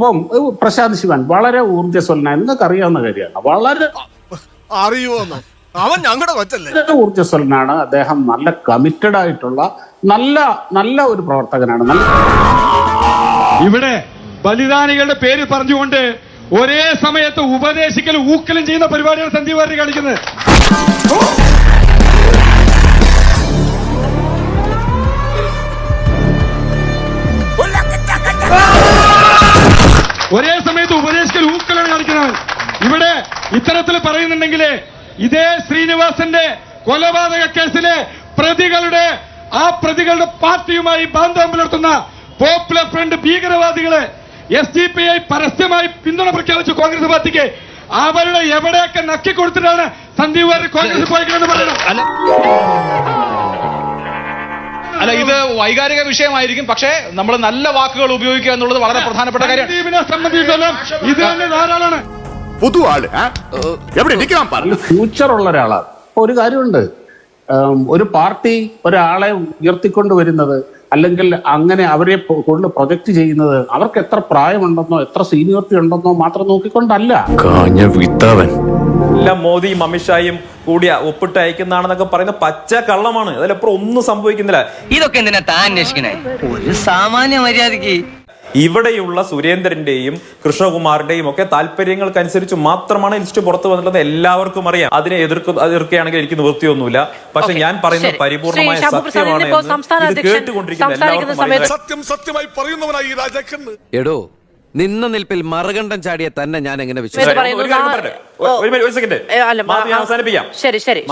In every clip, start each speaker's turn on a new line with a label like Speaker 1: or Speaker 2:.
Speaker 1: അപ്പം പ്രശാന്ത് ശിവൻ വളരെ ഊർജസ്വലനായ നിങ്ങൾക്ക് അറിയാവുന്ന കാര്യമാണ്. വളരെ
Speaker 2: അറിയുമോ അവൻ ഞങ്ങളുടെ കൊച്ചല്ലേ.
Speaker 1: ഊർജസ്വലനാണ്. അദ്ദേഹം നല്ല കമ്മിറ്റഡ് ആയിട്ടുള്ള നല്ല നല്ല ഒരു പ്രവർത്തകനാണ്. നല്ല
Speaker 3: ഇവിടെ ബലിദാനികളുടെ പേര് പറഞ്ഞുകൊണ്ട് ഒരേ സമയത്ത് ഉപദേശിക്കലും ഊക്കലും ചെയ്യുന്ന പരിപാടിയാണ് സന്ദീപ് കാണിക്കുന്നത് പറയുന്നുണ്ടെങ്കിൽ ഇതേ ശ്രീനിവാസന്റെ കൊലപാതക കേസിലെ പ്രതികളുടെ ആ പ്രതികളുടെ പാർട്ടിയുമായി ബാന്ധവം പുലർത്തുന്ന പോപ്പുലർ ഫ്രണ്ട് ഭീകരവാദികളെ എസ് ഡി പി ഐ പരസ്യമായി പിന്തുണ പ്രഖ്യാപിച്ചു കോൺഗ്രസ് പാർട്ടിക്ക്. അവരുടെ എവിടെയൊക്കെ നക്കി കൊടുത്തിട്ടാണ് സന്ദീപ് വാര്യർ കോൺഗ്രസ് പോയിക്കണമെന്ന് പറയുന്നത്?
Speaker 4: അല്ല. ഇത് വൈകാരിക വിഷയമായിരിക്കും. പക്ഷേ നമ്മൾ നല്ല വാക്കുകൾ ഉപയോഗിക്കുക എന്നുള്ളത് വളരെ പ്രധാനപ്പെട്ട കാര്യമാണ്.
Speaker 3: സംബന്ധിച്ചിടത്തോളം ഇത് തന്നെ ധാരാളമാണ്.
Speaker 2: പുതു ആൾ എവിടെ നിൽക്കാൻ
Speaker 1: പറഞ്ഞു ഫ്യൂച്ചർ ഉള്ള ഒരാളാണ് ഒരു കാര്യമുണ്ട്. ഒരു പാർട്ടി ഒരാളെ ഉയർത്തിക്കൊണ്ട് വരുന്നത് അല്ലെങ്കിൽ അങ്ങനെ അവരെ കൊണ്ട് പ്രൊജക്ട് ചെയ്യുന്നത് അവർക്ക് എത്ര പ്രായമുണ്ടെന്നോ എത്ര സീനിയോറിറ്റി ഉണ്ടെന്നോ മാത്രം നോക്കിക്കൊണ്ടല്ല.
Speaker 5: കാഞ്ഞ വിത്തവൻ
Speaker 6: എല്ലാം മോദിയും അമിത്ഷായും കൂടിയ ഒപ്പിട്ട് അയക്കുന്നതാണെന്നൊക്കെ പറയുന്ന പച്ച കള്ളമാണ്. അതിലപ്പുറം ഒന്നും സംഭവിക്കുന്നില്ല.
Speaker 7: ഇതൊക്കെ എന്തിനാ താൻ അന്വേഷിക്കണേ? ഒരു സാമാന്യ മര്യാദയ്ക്ക്
Speaker 6: ഇവിടെയുള്ള സുരേന്ദ്രന്റെയും കൃഷ്ണകുമാറിന്റെയും ഒക്കെ താല്പര്യങ്ങൾക്കനുസരിച്ച് മാത്രമാണ് ലിസ്റ്റ് പുറത്തു വന്നിട്ടുള്ളത്. എല്ലാവർക്കും അറിയാം. അതിനെ എതിർക്ക എതിർക്കുകയാണെങ്കിൽ എനിക്ക് നിവൃത്തിയൊന്നുമില്ല. പക്ഷെ ഞാൻ പറയുന്നത്. പരിപൂർണമായ സത്യമാണ് ഇത് കേട്ടുകൊണ്ടിരിക്കുന്ന
Speaker 2: സത്യം സത്യമായി പറയുന്നവനായി ഈ രാജാക്കന്ന്
Speaker 5: എടോ നിന്ന നിൽപ്പിൽ മറുകണ്ഠം ചാടിയ തന്നെ ഞാൻ എങ്ങനെ വിശ്വസിക്കാം?
Speaker 6: അവസാനിപ്പിക്കാം.
Speaker 8: ശരി, ശരി.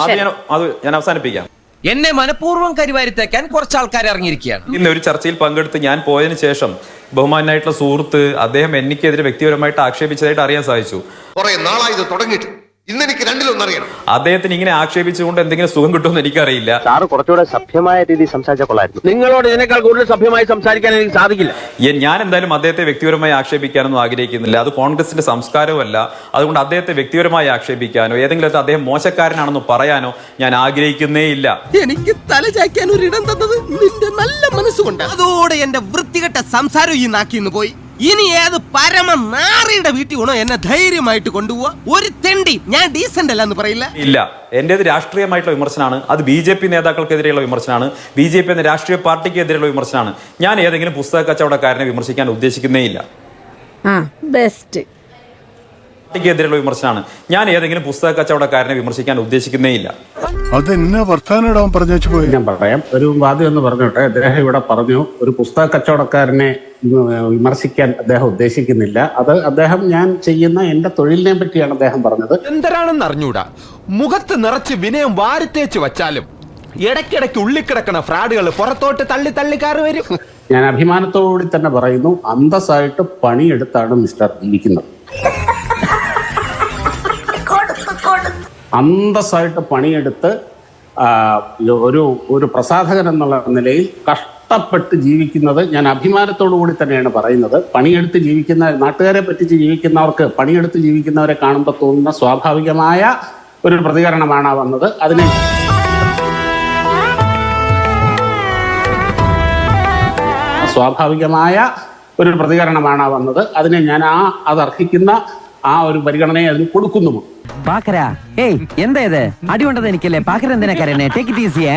Speaker 6: ഞാൻ അവസാനിപ്പിക്കാം.
Speaker 7: എന്നെ മനഃപൂർവം കരിവാരിത്തേക്കാൻ കുറച്ച് ആൾക്കാർ ഇറങ്ങിയിരിക്കുകയാണ്.
Speaker 6: ഇന്ന് ഒരു ചർച്ചയിൽ പങ്കെടുത്ത് ഞാൻ പോയതിനു ശേഷം ബഹുമാനായിട്ടുള്ള സുഹൃത്ത് അദ്ദേഹം എനിക്കെതിരെ വ്യക്തിപരമായിട്ട് ആക്ഷേപിച്ചതായിട്ട് അറിയാൻ സാധിച്ചു.
Speaker 9: കുറെ നാളായി ഇത് തുടങ്ങിയിട്ട്. ഇന്ന് എനിക്ക് രണ്ടിലൊന്നറിയണം.
Speaker 6: അദ്ദേഹത്തിന് ഇങ്ങനെ ആക്ഷേപിച്ചുകൊണ്ട് എന്തെങ്കിലും സുഖം കിട്ടുമെന്ന് എനിക്കറിയില്ല.
Speaker 10: സാറ് കുറച്ചുകൂടെ സഭ്യമായ രീതിയിൽ സംസാരിച്ച കൊള്ളായിരുന്നു. നിങ്ങളോട് ഇതിനേക്കാൾ കൂടുതൽ സഭ്യമായി സംസാരിക്കാൻ എനിക്ക് സാധിക്കില്ല.
Speaker 6: എ- ഞാൻ എന്തായാലും അദ്ദേഹത്തെ വ്യക്തിപരമായി ആക്ഷേപിക്കാനൊന്നും ആഗ്രഹിക്കുന്നില്ല. അത് കോൺഗ്രസിന്റെ സംസ്കാരവുമല്ല. അതുകൊണ്ട് അദ്ദേഹത്തെ വ്യക്തിപരമായി ആക്ഷേപിക്കാനോ ഏതെങ്കിലും അദ്ദേഹം മോശക്കാരനാണെന്ന് പറയാനോ ഞാൻ ആഗ്രഹിക്കുന്നേ ഇല്ല.
Speaker 7: എനിക്ക് തല ചായ്ക്കാൻ ഒരു ഇടം തന്നത് നിന്റെ നല്ല മനസ്സുകൊണ്ട്. അതോടെ എന്റെ വൃത്തികെട്ട സംസാരം ഈ നാക്കിന്ന് പോയി. ഇനി ഏത് പരമ നാറിയുടെ വീട്ടിൽ വേണോ എന്നെ ധൈര്യമായിട്ട് കൊണ്ടുപോവാ? ഒരു തെണ്ടി. ഞാൻ ഡീസന്റ് അല്ല എന്ന് പറയില്ല.
Speaker 6: ഇല്ല. എന്റേത് രാഷ്ട്രീയമായിട്ടുള്ള വിമർശനമാണ് അത് ബി ജെ പി നേതാക്കൾക്കെതിരെയുള്ള വിമർശനമാണ് ബി ജെ പി എന്ന രാഷ്ട്രീയ പാർട്ടിക്ക് എതിരെയുള്ള വിമർശനമാണ് ഞാൻ ഏതെങ്കിലും പുസ്തക കച്ചവടക്കാരനെ വിമർശിക്കാൻ ഉദ്ദേശിക്കുന്നേ ഇല്ല.
Speaker 8: ബെസ്റ്റ്
Speaker 6: പാർട്ടിക്കെതിരെയുള്ള വിമർശനമാണ്. ഞാൻ ഏതെങ്കിലും പുസ്തക കച്ചവടക്കാരനെ വിമർശിക്കാൻ ഉദ്ദേശിക്കുന്നേ ഇല്ല.
Speaker 2: അതെന്നെ വർത്താനം പറഞ്ഞു പോയി?
Speaker 1: ഞാൻ പറയാം. ഒരു വാദ്യം എന്ന് പറഞ്ഞോട്ടെ. അദ്ദേഹം ഇവിടെ പറഞ്ഞു ഒരു പുസ്തക കച്ചവടക്കാരനെ വിമർശിക്കാൻ അദ്ദേഹം ഉദ്ദേശിക്കുന്നില്ല. അത് അദ്ദേഹം ഞാൻ ചെയ്യുന്ന എന്റെ തൊഴിലിനെ പറ്റിയാണ് അദ്ദേഹം പറഞ്ഞത്.
Speaker 5: എന്തരാണെന്ന് അറിഞ്ഞൂടാ? മുഖത്ത് നിറച്ച് വിനയം വാരിത്തേച്ച് വച്ചാലും ഇടയ്ക്കിടയ്ക്ക് ഉള്ളിക്കിടക്കണ ഫ്രാഡുകൾ പുറത്തോട്ട് തള്ളി തള്ളിക്കാറ് വരും.
Speaker 1: ഞാൻ അഭിമാനത്തോടുകൂടി തന്നെ പറയുന്നു അന്തസ്സായിട്ട് പണിയെടുത്താണ് മിസ്റ്റർ ഇരിക്കുന്നത്. അന്തസ്സായിട്ട് പണിയെടുത്ത് ഒരു ഒരു പ്രസാധകൻ എന്നുള്ള നിലയിൽ കഷ്ടപ്പെട്ട് ജീവിക്കുന്നത് ഞാൻ അഭിമാനത്തോടു കൂടി തന്നെയാണ് പറയുന്നത്. പണിയെടുത്ത് ജീവിക്കുന്ന നാട്ടുകാരെ പറ്റിച്ച് ജീവിക്കുന്നവർക്ക് പണിയെടുത്ത് ജീവിക്കുന്നവരെ കാണുമ്പോൾ തോന്നുന്ന സ്വാഭാവികമായ ഒരു പ്രതികരണമാണ് വന്നത്. അതിനെ സ്വാഭാവികമായ ഒരു പ്രതികരണമാണ് വന്നത്. അതിനെ ഞാൻ ആ അത് അർഹിക്കുന്ന ആ ഒരു പരിഗണനയെ അതിന് കൊടുക്കുന്നു.
Speaker 7: പാക്കര ഏയ് എന്താ ഇത്? എനിക്കല്ലേ? പാക്കര എന്തിനാ കരയണേ ടേക്ക് ഇറ്റ് ഈസിയാ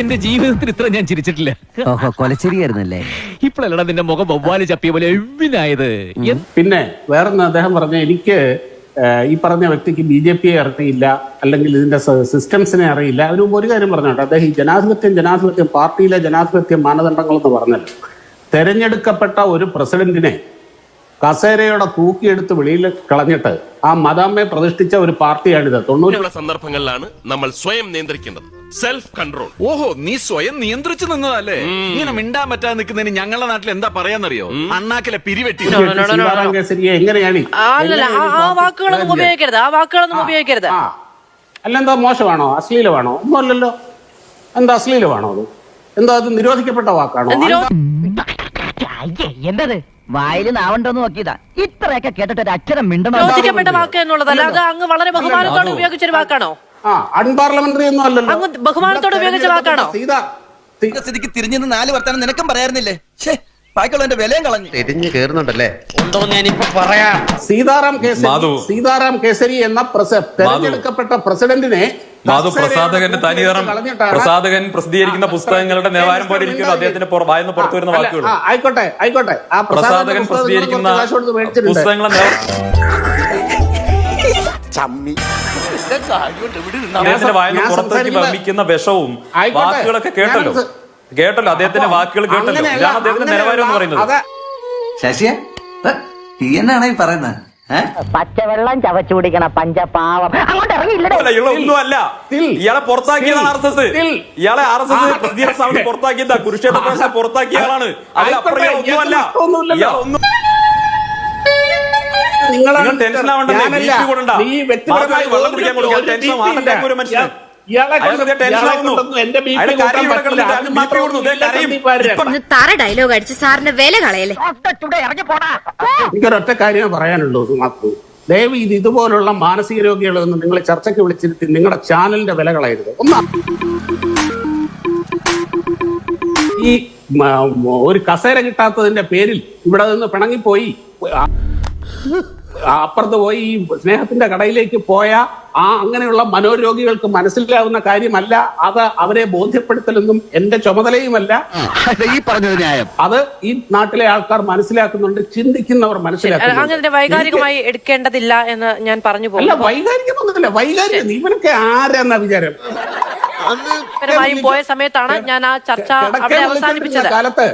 Speaker 10: എന്റെ ജീവിതത്തിൽ ഇത്ര ഞാൻ ചിരിച്ചിട്ടില്ല.
Speaker 7: ഓഹോ കൊലച്ചിരിയായിരുന്നല്ലേ?
Speaker 10: ഇപ്പോഴല്ലടാ നിന്റെ മുഖം വവ്വാൽ ചപ്പിയ പോലെ എവിനായത്?
Speaker 1: പിന്നെ വേറൊന്ന് അദ്ദേഹം പറഞ്ഞ എനിക്ക് ഈ പറഞ്ഞ വ്യക്തിക്ക് ബി ജെ പിയെ അറിയില്ല അല്ലെങ്കിൽ ഇതിന്റെ സിസ്റ്റംസിനെ അറിയില്ല. ഒരു ഒരു കാര്യം പറഞ്ഞോട്ടെ. അദ്ദേഹം ഈ ജനാധിപത്യം ജനാധിപത്യം പാർട്ടിയിലെ ജനാധിപത്യം മാനദണ്ഡങ്ങൾ എന്ന് പറഞ്ഞല്ലോ. തെരഞ്ഞെടുക്കപ്പെട്ട ഒരു പ്രസിഡന്റിനെ കസേരയോടെ തൂക്കിയെടുത്ത് വെളിയിൽ കളഞ്ഞിട്ട് ആ മദാമ്മയെ പ്രതിഷ്ഠിച്ച ഒരു പാർട്ടിയാണിത്. തൊണ്ണൂറ്റി
Speaker 2: സന്ദർഭങ്ങളിലാണ് നമ്മൾ സ്വയം നിയന്ത്രിക്കുന്നത് സെൽഫ് കൺട്രോൾ
Speaker 5: ഓഹോ നീ സ്വയം നിയന്ത്രിച്ചു നിന്നതല്ലേ? ഇങ്ങനെ മിണ്ടാൻ പറ്റാതെ നിൽക്കുന്നതിന് ഞങ്ങളുടെ നാട്ടിൽ എന്താ പറയാന്നറിയോ? അണ്ണാക്കിലെ പിരിവെട്ടി.
Speaker 8: no, no, no, no.
Speaker 1: Sitaram കേസരിയെ എങ്ങനെയാണ്?
Speaker 8: ആ, അല്ലല്ല ആ- ആ വാക്കുകളൊന്നും ഉപയോഗിക്കരുത്. ആ വാക്കുകളൊന്നും ഉപയോഗിക്കരുത്.
Speaker 1: അല്ല എന്താ മോശമാണോ? അശ്ലീലമാണോ? ഒന്നും അല്ലല്ലോ എന്താ അശ്ലീലമാണോ അത്? എന്താ അത് നിരോധിക്കപ്പെട്ട വാക്കാണോ?
Speaker 7: എന്തത്? വായിൽ നാവണ്ടോന്ന് നോക്കിയതാ. ഇത്രയൊക്കെ കേട്ടിട്ട് ഒരു അക്ഷരം മിണ്ടണോ?
Speaker 8: നിരോധിക്കപ്പെട്ട വാക്ക് എന്നുള്ളതല്ല അത് അങ്ങ് വളരെ ബഹുമാനത്തോടെ ഉപയോഗിച്ച ഒരു വാക്കാണോ?
Speaker 1: ആ അൺപാർലമെന്ററി ഒന്നും അല്ലല്ലോ.
Speaker 8: അങ്ങ് ബഹുമാനത്തോടെ ഉപയോഗിച്ച വാക്കാണോ?
Speaker 1: സീത
Speaker 7: സ്ഥിതിക്ക് തിരിഞ്ഞെന്ന് നാല് വർത്താനം നിനക്കും പറയായിരുന്നില്ലേ ഛേ ബാക്കിയുള്ള വിലയും കളഞ്ഞു.
Speaker 9: തിരിഞ്ഞു കേറുന്നുണ്ടല്ലേ?
Speaker 1: സീതാറാം കേസരി
Speaker 6: മാധു.
Speaker 1: സീതാറാം കേസരി എന്ന പ്രസ- തെരഞ്ഞെടുക്കപ്പെട്ട പ്രസിഡന്റിനെ
Speaker 6: മാധു പ്രസാദകന്റെ
Speaker 1: നിന്ന് കളഞ്ഞിട്ടാണ്
Speaker 6: പ്രസാദകൻ പ്രസിദ്ധീകരിക്കുന്ന പുസ്തകങ്ങളുടെ നിലവാരം പോലെ ഇരിക്കുന്നു. അദ്ദേഹത്തിന്റെ പുറ- വായന്ന് പുറത്തു വരുന്ന
Speaker 1: അല്ല,
Speaker 6: വാക്കുകൾ
Speaker 1: ആ, ആയിക്കോട്ടെ ആയിക്കോട്ടെ. ആ
Speaker 6: പ്രസിദ്ധീകരിക്കുന്ന
Speaker 1: മേടിച്ചിട്ടുണ്ട്.
Speaker 6: പുസ്തകങ്ങളുടെ അദ്ദേഹത്തിന്റെ
Speaker 1: ഞാൻ
Speaker 6: പുറത്തേക്ക്
Speaker 1: സംസാരിക്കുന്നത്
Speaker 6: വമിക്കുന്ന വിഷവും
Speaker 1: ആയിക്കോട്ടെ.
Speaker 6: വാക്കുകളൊക്കെ കേട്ടല്ലോ. കേട്ടല്ലോ അദ്ദേഹത്തിന്റെ വാക്കുകൾ കേട്ടല്ലോ.
Speaker 1: അങ്ങനെയല്ല,
Speaker 6: ഇതാണ് അദ്ദേഹത്തിന്റെ നിലവാരം എന്ന് പറയുന്നത്.
Speaker 1: അതെ.
Speaker 7: ശശിയെ ഈ എന്നാണ് ഈ പറയുന്നത്?
Speaker 8: പച്ചവെള്ളം ചവച്ചു കുടിക്കണ പഞ്ചപാവം. അങ്ങോട്ട് ഇറങ്ങിയില്ല
Speaker 6: അല്ല, ഇയാളെ ഒന്നുമല്ല. ഇയാളെ പുറത്താക്കിയതാണ് ആർ എസ് എസ്. ഇയാളെ ആർ എസ് എസ് പ്രസിദ്ധീകരണ സ്ഥാപനം പുറത്താക്കിയതാ. കുരുക്ഷേത്ര പ്രദേശം പുറത്താക്കിയ ആളാണ് അതിലപ്പുറം ഒന്നുമല്ല. ഇയാൾ ഒന്നും നിങ്ങൾ ടെൻഷൻ മാത്രമല്ല, വെള്ളം കുടിക്കാൻ കൊടുക്കാൻ ടെൻഷൻ
Speaker 1: BP
Speaker 6: ഹാർട്ട് അറ്റാക്ക് ഒരു മനുഷ്യന്
Speaker 11: ഡയലോഗ് അടിച്ച് സാറിന്റെ വില കളയല്ലേ?
Speaker 8: ഇറങ്ങി പോടാ.
Speaker 1: എനിക്കൊരൊറ്റ കാര്യമേ പറയാനുള്ളൂ മാത്രം ദയവ് ഇത് ഇതുപോലുള്ള മാനസിക രോഗികളൊന്നും നിങ്ങളെ ചർച്ചയ്ക്ക് വിളിച്ചിരുത്തി നിങ്ങളുടെ ചാനലിന്റെ വില കളയരുത്. ഒന്നാം ഈ ഒരു കസേര കിട്ടാത്തതിന്റെ പേരിൽ ഇവിടെ നിന്ന് പിണങ്ങിപ്പോയി. അപ്പുറത്ത് പോയി ഈ സ്നേഹത്തിന്റെ കടയിലേക്ക് പോയ ആ അങ്ങനെയുള്ള മനോരോഗികൾക്ക് മനസ്സിലാവുന്ന കാര്യമല്ല. അത് അവരെ ബോധ്യപ്പെടുത്തലൊന്നും എന്റെ ചുമതലയുമല്ല.
Speaker 10: ഈ പറഞ്ഞത് ന്യായം.
Speaker 1: അത് ഈ നാട്ടിലെ ആൾക്കാർ മനസ്സിലാക്കുന്നുണ്ട് ചിന്തിക്കുന്നവർ മനസ്സിലാക്കുന്നുണ്ട്.
Speaker 8: അങ്ങനെ വൈകാരികമായി എടുക്കേണ്ടതില്ല എന്ന് ഞാൻ പറഞ്ഞു
Speaker 1: അല്ല
Speaker 8: പോകും
Speaker 1: വൈകാരികമൊന്നുമില്ല വൈകാരികം ഇവനൊക്കെ ആരെന്ന വിചാരം?
Speaker 8: പോയ സമയത്താണ് ഞാൻ ആ ചർച്ച അവിടെ അവസാനിപ്പിച്ചത്.
Speaker 1: കാലത്ത്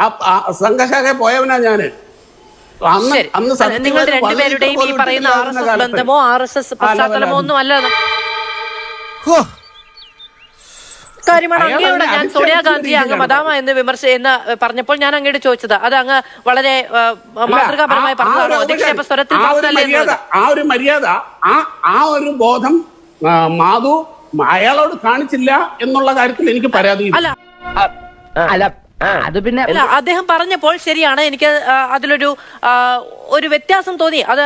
Speaker 1: ആ- ആ സംഘശാഖ പോയവനാ ഞാൻ.
Speaker 8: ശരി. നിങ്ങളുടെ രണ്ടുപേരുടെയും ഈ പറയുന്ന ആർ എസ് എസ്. ബന്ധമോ ആർ എസ് എസ് പശ്ചാത്തലമോ ഒന്നും അല്ല കാര്യമാണ് അങ്ങയോട് ഞാൻ സോണിയാഗാന്ധി അങ്ങ് മതാമ എന്ന് വിമർശ എന്ന് പറഞ്ഞപ്പോൾ ഞാൻ അങ്ങോട്ട് ചോദിച്ചത്. അത് അങ്ങ് വളരെ മാതൃകാപരമായി
Speaker 1: ആ- ആ ഒരു
Speaker 8: പറഞ്ഞതാണോ അധിക്ഷേപ സ്വരത്തിൽ
Speaker 1: ആ ഒരു മര്യാദ ആ ഒരു ആ ആ ഒരു ബോധം മാധു അയാളോട് കാണിച്ചില്ല എന്നുള്ള കാര്യത്തിൽ എനിക്ക് പരാതി
Speaker 8: അല്ല.
Speaker 11: അല്ല അത് പിന്നെ
Speaker 8: അദ്ദേഹം പറഞ്ഞപ്പോൾ ശരിയാണ്. എനിക്ക് അതിലൊരു ഒരു വ്യത്യാസം തോന്നി. അത്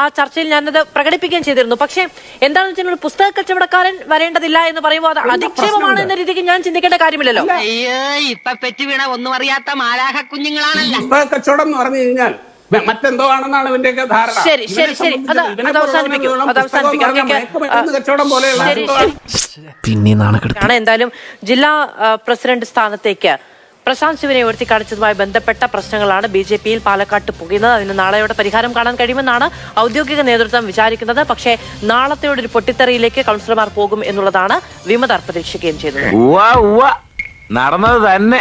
Speaker 8: ആ, ചർച്ചയിൽ ഞാനത് പ്രകടിപ്പിക്കുകയും ചെയ്തിരുന്നു. പക്ഷേ എന്താണെന്ന് വെച്ചാൽ ഒരു പുസ്തക കച്ചവടക്കാരൻ വരേണ്ടതില്ല എന്ന് പറയുമ്പോൾ അത് അധിക്ഷേപമാണ് എന്ന രീതിക്ക് ഞാൻ ചിന്തിക്കേണ്ട കാര്യമില്ലല്ലോ.
Speaker 11: അയ്യോ ഇപ്പൊ പെറ്റി വീണ ഒന്നും അറിയാത്ത മാലാഹ കുഞ്ഞുങ്ങളാണല്ലോ.
Speaker 1: പുസ്തക കച്ചവടം എന്ന് പറഞ്ഞു കഴിഞ്ഞാൽ മറ്റെന്തോ ആണെന്നാണ് ഇവന്റെയൊക്കെ ധാരണ?
Speaker 8: ശരി ശരി ശരി. അത് അവസാനിപ്പിക്കും. അത് അവസാനിപ്പിക്കാം.
Speaker 7: പിന്നെ
Speaker 8: ആണ് എന്തായാലും ജില്ലാ പ്രസിഡന്റ് സ്ഥാനത്തേക്ക് പ്രശാന്ത് ശിവനെ ഉയർത്തിക്കാണിച്ചതുമായി ബന്ധപ്പെട്ട പ്രശ്നങ്ങളാണ് ബി ജെ പിയിൽ പാലക്കാട്ട് പുകയുന്നത്. അതിന് നാളെയോടെ പരിഹാരം കാണാൻ കഴിയുമെന്നാണ് ഔദ്യോഗിക നേതൃത്വം വിചാരിക്കുന്നത്. പക്ഷേ നാളത്തെയോടെ ഒരു പൊട്ടിത്തെറിയിലേക്ക് കൗൺസിലർമാർ പോകും എന്നുള്ളതാണ് വിമതർ പ്രതീക്ഷിക്കുകയും ചെയ്തത്.
Speaker 5: നടന്നത് തന്നെ.